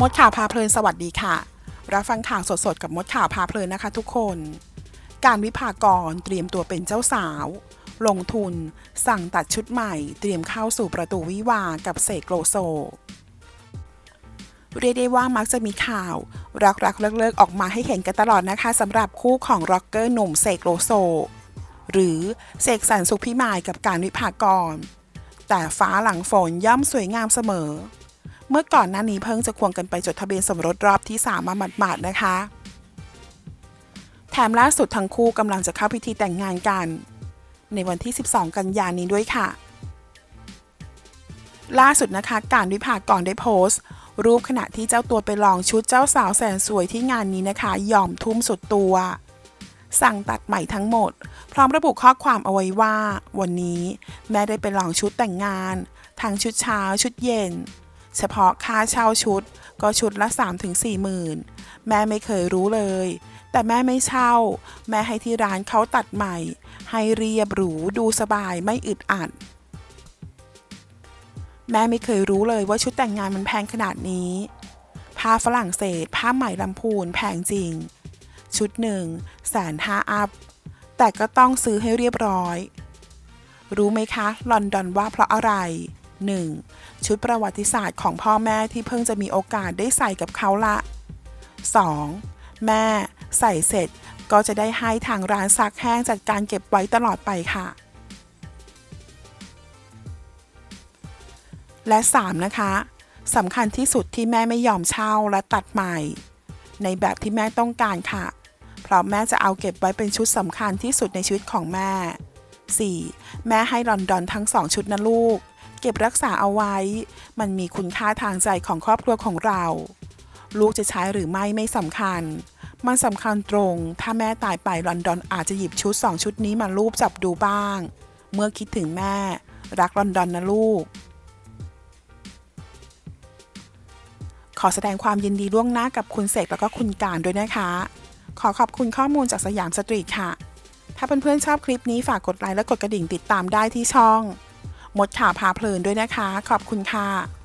มดข่าวพาเพลินสวัสดีค่ะ รับฟังข่าวสดๆ กับมดข่าวพาเพลินนะคะทุกคน การวิภากรเตรียมตัวเป็นเจ้าสาว ลงทุน สั่งตัดชุดใหม่ เตรียมเข้าสู่ประตูวิวากับเสกโลโซ เรียกได้ว่ามักจะมีข่าว รักรักเลิกเลิกๆ ออกมาให้เห็นกันตลอดนะคะสำหรับคู่ของร็อกเกอร์หนุ่มเสกโลโซ หรือเสกสรรสุขพิมายกับการวิภากร แต่ฟ้าหลังฝนย่อมสวยงามเสมอ เมื่อก่อนหน้านี้เพิ่งจะควงกันไปจดทะเบียนสมรสรอบที่ 3 มาหมาดๆนะคะ แถมล่าสุดทั้งคู่กำลังจะเข้าพิธีแต่งงานกัน ในวันที่ 12 กันยานี้ด้วยค่ะ ล่าสุดนะคะการวิภากรได้โพสต์ รูปขณะที่เจ้าตัวไปลองชุดเจ้าสาวแสนสวยที่งานนี้นะคะ ยอมทุ่มสุดตัว สั่งตัดใหม่ทั้งหมด พร้อมระบุข้อความเอาไว้ว่า วันนี้แม่ได้ไปลองชุดแต่งงาน ทั้งชุดเช้าชุดเย็น เฉพาะค่าเช่าชุดก็ชุดละ 3-4หมื่นแม่ไม่เคยรู้เลย แต่แม่ไม่เช่า แม่ให้ที่ร้านเขาตัดใหม่ ให้เรียบหรูดูสบายไม่อึดอัด แม่ไม่เคยรู้เลยว่าชุดแต่งงานมันแพงขนาดนี้ ผ้าฝรั่งเศส ผ้าไหมลำพูนแพงจริง ชุดหนึ่งแสนห้าอัพ แต่ก็ต้องซื้อให้เรียบร้อย รู้ไหมคะ ลอนดอนว่าเพราะอะไร 1. ชุดประวัติศาสตร์ของพ่อแม่ที่เพิ่งจะมีโอกาสได้ใส่กับเขาละ 2. แม่ใส่เสร็จก็จะได้ให้ทางร้านซักแห้งจัดการเก็บไว้ตลอดไปค่ะ และ 3 นะคะสำคัญที่สุดที่แม่ไม่ยอมเช่าและตัดใหม่ ในแบบที่แม่ต้องการค่ะ เพราะแม่จะเอาเก็บไว้เป็นชุดสำคัญที่สุดในชีวิตของแม่ 4. แม่ให้ลอนดอนทั้งสองชุดนะลูก เก็บรักษาเอาไว้ มันมีคุณค่าทางใจของครอบครัวของเรา ลูกจะใช้หรือไม่ไม่สำคัญ มันสำคัญตรง ถ้าแม่ตายไปลอนดอนอาจจะหยิบชุดสองชุดนี้มารูปจับดูบ้าง เมื่อคิดถึงแม่ รักลอนดอนนะลูก ขอแสดงความยินดีล่วงหน้ากับคุณเสกแล้วก็คุณการด้วยนะคะ ขอขอบคุณข้อมูลจากสยามสตรีทค่ะถ้าเพื่อนๆชอบคลิปนี้ฝากกดไลค์และกดกระดิ่งติดตามได้ที่ช่อง มดข่าวพาเพลินด้วยนะคะ ขอบคุณค่ะ